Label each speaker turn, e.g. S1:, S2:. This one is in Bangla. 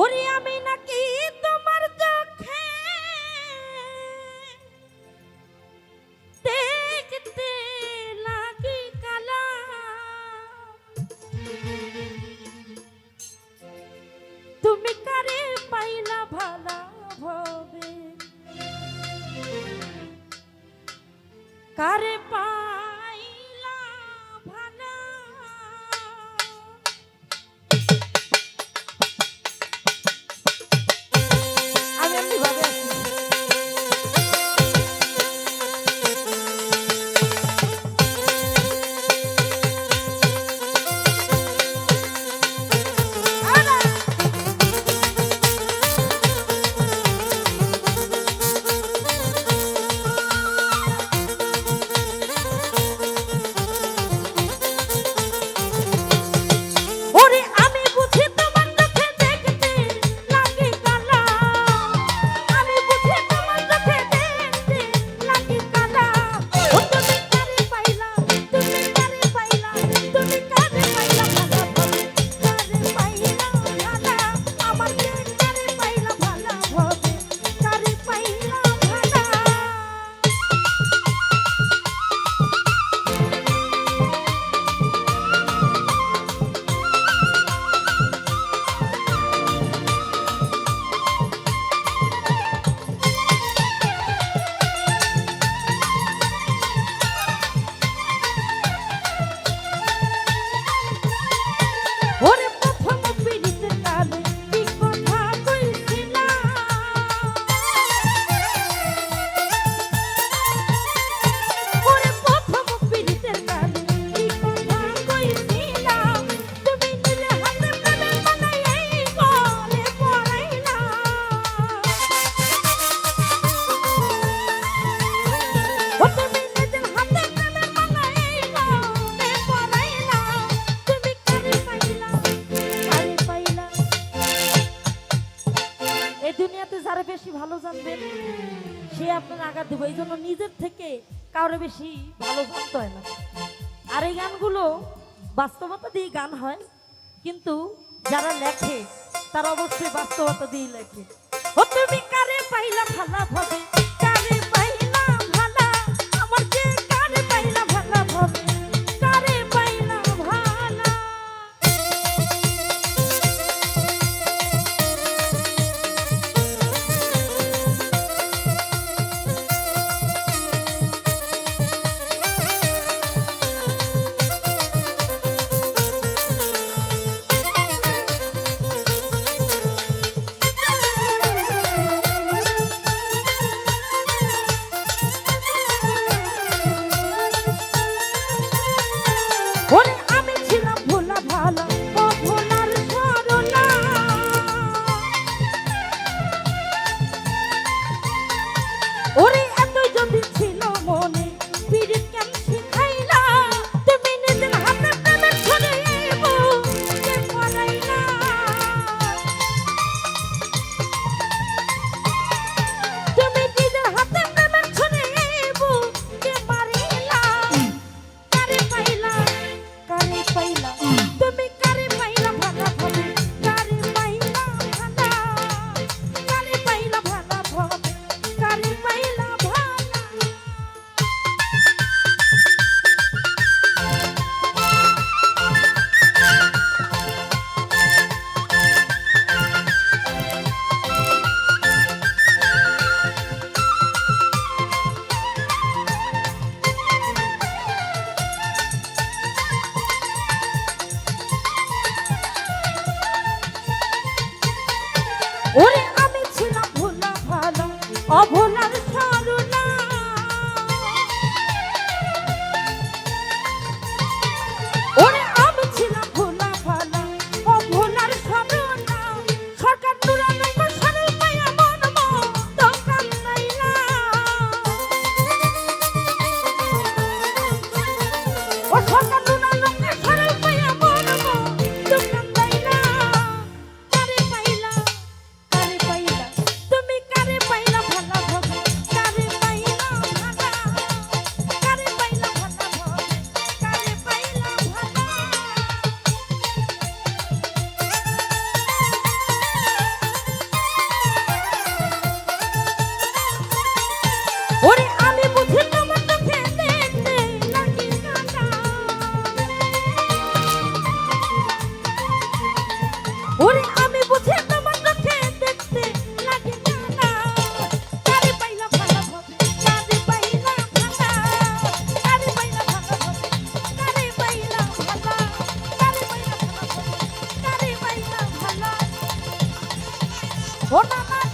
S1: ওরে আমি নাকি তোমার চোখে দেখতে লাগি কালা। তুমি কারে পাইলা ভালা ভবে? কারে পাইলা বেশি ভালো জানবেন সে আপনার আঘাত দেবে। এই জন্য নিজের থেকে কারও বেশি ভালো জানতে হয় না। আর এই গানগুলো বাস্তবতা দিয়ে গান হয়, কিন্তু যারা লেখে, তারা অবশ্যই বাস্তবতা দিয়ে লেখে। তুমি ও নানা